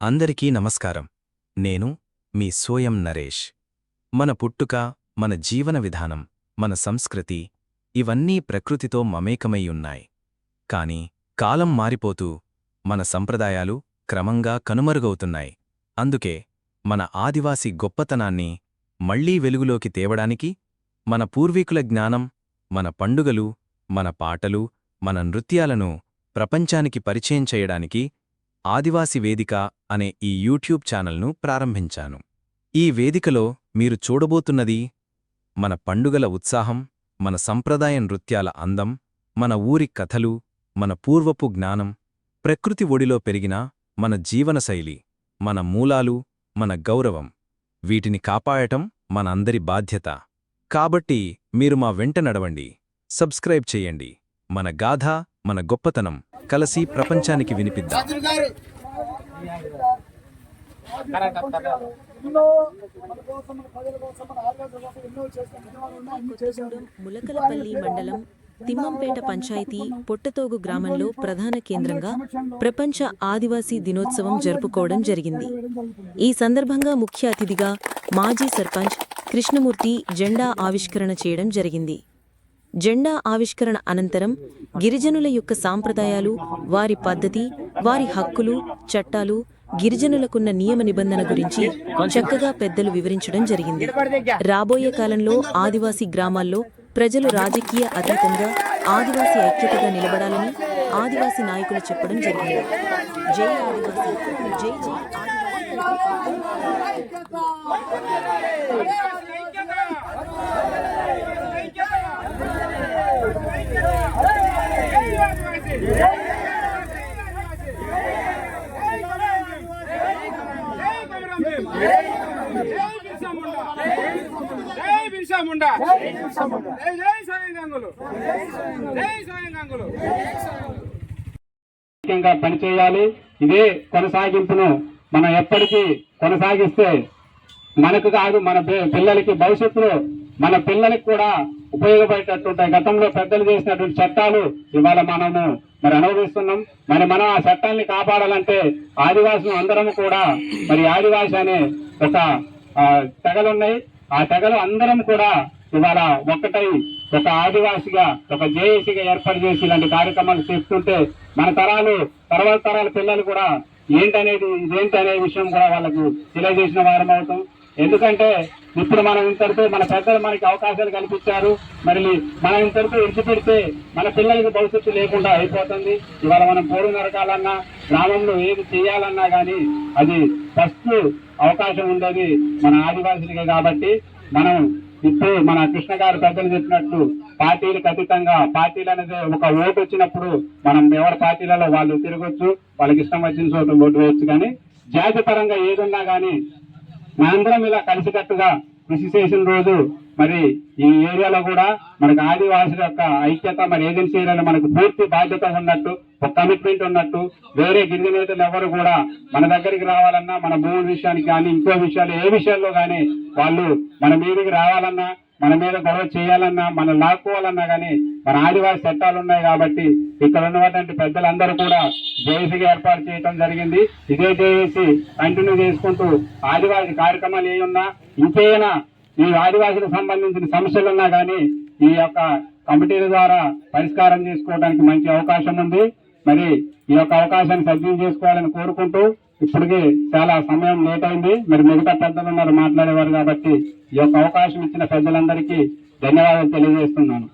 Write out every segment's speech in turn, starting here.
అందరికీ నమస్కారం. నేను మీ సోయం నరేష్. మన పుట్టుక మన జీవన విధానం మన సంస్కృతి ఇవన్నీ ప్రకృతితో మమేకమై ఉన్నాయి. కాని కాలం మారిపోతూ మన సంప్రదాయాలు క్రమంగా కనుమరుగవుతున్నాయి. అందుకే మన ఆదివాసి గొప్పతనాన్ని మళ్ళీ వెలుగులోకి తేవడానికి మన పూర్వీకుల జ్ఞానం మన పండుగలు మన పాటలు మన నృత్యాలను ప్రపంచానికి పరిచయం చేయడానికి ఆదివాసి వేదిక అనే ఈ యూట్యూబ్ ఛానల్ను ప్రారంభించాను. ఈ వేదికలో మీరు చూడబోతున్నది మన పండుగల ఉత్సాహం మన సంప్రదాయ నృత్యాల అందం మన ఊరి కథలు మన పూర్వపు జ్ఞానం ప్రకృతి ఒడిలో పెరిగిన మన జీవనశైలి మన మూలాలు మన గౌరవం. వీటిని కాపాడటం మనందరి బాధ్యత. కాబట్టి మీరు మా వెంట నడవండి. సబ్స్క్రైబ్ చేయండి. మన గాథ మన గొప్పతనం కలసి ప్రపంచానికి వినిపిద్దాం. ములకలపల్లి మండలం తిమ్మంపేట పంచాయతీ పొట్టతోగు గ్రామంలో ప్రధాన కేంద్రంగా ప్రపంచ ఆదివాసీ దినోత్సవం జరుపుకోవడం జరిగింది. ఈ సందర్భంగా ముఖ్య అతిథిగా మాజీ సర్పంచ్ కృష్ణమూర్తి జెండా ఆవిష్కరణ చేయడం జరిగింది. జెండా ఆవిష్కరణ అనంతరం గిరిజనుల యొక్క సాంప్రదాయాలు వారి పద్ధతి వారి హక్కులు చట్టాలు గిరిజనులకున్న నియమ నిబంధన గురించి చక్కగా పెద్దలు వివరించడం జరిగింది. రాబోయే కాలంలో ఆదివాసీ గ్రామాల్లో ప్రజలు రాజకీయ అతీతంగా ఆదివాసీ ఐక్యతగా నిలబడాలని ఆదివాసీ నాయకులు చెప్పడం జరిగింది. జై ఆదివాసీ జై జై ఆదివాసీ. జై బిర్సా ముండా జై స్వయం గంగులు జై స్వయం గంగులు ముఖ్యంగా పనిచేయాలి. ఇదే కొనసాగింపును మనం ఎప్పటికీ కొనసాగిస్తే మనకు కాదు మన పిల్లలకి భవిష్యత్తులో మన పిల్లలకి కూడా ఉపయోగపడేటటువంటి గతంలో పెద్దలు చేసినటువంటి చట్టాలు ఇవాళ మనము మరి అనుభవిస్తున్నాం. మరి మనం ఆ చట్టాన్ని కాపాడాలంటే ఆదివాసులు అందరం కూడా మరి ఆదివాసి అనే ఒక తెగలున్నాయి ఆ తెగలు అందరం కూడా ఇవాళ ఒక్కటై ఒక ఆదివాసిగా ఒక జేఏసీగా ఏర్పాటు చేసి ఇలాంటి కార్యక్రమాలు చేస్తుంటే మన తరాలు తర్వాత తరాల పిల్లలు కూడా ఏంటనేది ఇదేంటి అనే విషయం కూడా వాళ్ళకు తెలియజేసిన వారం అవుతాం ఎందుకంటే ఇప్పుడు మనం ఇంతటితో మన పెద్దలు మనకి అవకాశాలు కల్పించారు. మరి మనం ఇంతటితో విడిచిపెడితే మన పిల్లలకి భవిష్యత్తు లేకుండా అయిపోతుంది. ఇవాళ మనం పోరు నరకాలన్నా గ్రామంలో ఏది చేయాలన్నా కానీ అది ఫస్ట్ అవకాశం ఉండేది మన ఆదివాసులకే కాబట్టి మనం ఇప్పుడు మన కృష్ణ గారు పెద్దలు చెప్పినట్టు పార్టీలకు అతీతంగా పార్టీలు అనేది ఒక ఓటు వచ్చినప్పుడు మనం ఎవరి పార్టీలలో వాళ్ళు తిరగొచ్చు వాళ్ళకి ఇష్టం వచ్చిన చోట ఓటు వేయచ్చు. కానీ జాతి పరంగా ఏదున్నా కానీ మనందరం ఇలా కలిసికట్టుగా కృషి చేసిన రోజు మరి ఈ ఏరియాలో కూడా మనకు ఆదివాసుల యొక్క ఐక్యత మరి ఏజెన్సీ ఏరియాలో మనకు పూర్తి బాధ్యత ఉన్నట్టు ఒక కమిట్మెంట్ ఉన్నట్టు వేరే గిరిజనేతలు ఎవరు కూడా మన దగ్గరికి రావాలన్నా మన భూమి విషయానికి కానీ ఇంకో విషయాలు ఏ విషయాల్లో కానీ వాళ్ళు మన మీదకి రావాలన్నా మన మీద గొడవ చేయాలన్నా మనం లాక్కోవాలన్నా కానీ మన ఆదివాసి చట్టాలు ఉన్నాయి కాబట్టి ఇక్కడ ఉన్నటువంటి పెద్దలందరూ కూడా జేఏసీగా ఏర్పాటు చేయడం జరిగింది. ఇదే జేఏసీ కంటిన్యూ చేసుకుంటూ ఆదివాసి కార్యక్రమాలు ఏమున్నా ఇంకేనా ఈ ఆదివాసులకు సంబంధించిన సమస్యలు ఉన్నా కానీ ఈ యొక్క కమిటీల ద్వారా పరిష్కారం చేసుకోవడానికి మంచి అవకాశం ఉంది. మరి ఈ యొక్క అవకాశాన్ని సద్వినియోగం చేసుకోవాలని కోరుకుంటూ ఇప్పటికి చాలా సమయం లేట్ అయింది. మరి మిగతా పెద్దలు ఉన్నారు మాట్లాడేవారు కాబట్టి ఈ యొక్క అవకాశం ఇచ్చిన పెద్దలందరికీ ధన్యవాదాలు తెలియజేస్తున్నాను.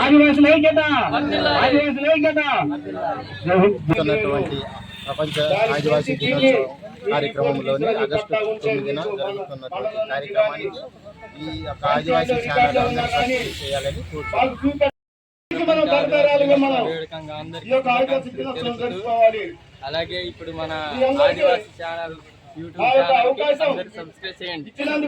ఆదివాసులు ఏం చేద్దాం ఆదివాసులు ఏం చేద్దాం ప్రపంచ ఆదివాసీ దినోత్సవం కార్యక్రమంలోని ఆగస్టు తొమ్మిదిన జరుగుతున్నటువంటి కార్యక్రమానికి ఈ యొక్క ఆదివాసీ ఛానల్ చేయాలని జరుపుకోవాలి అలాగే ఇప్పుడు మన Adivasi channel YouTube channel subscribe చేయండి.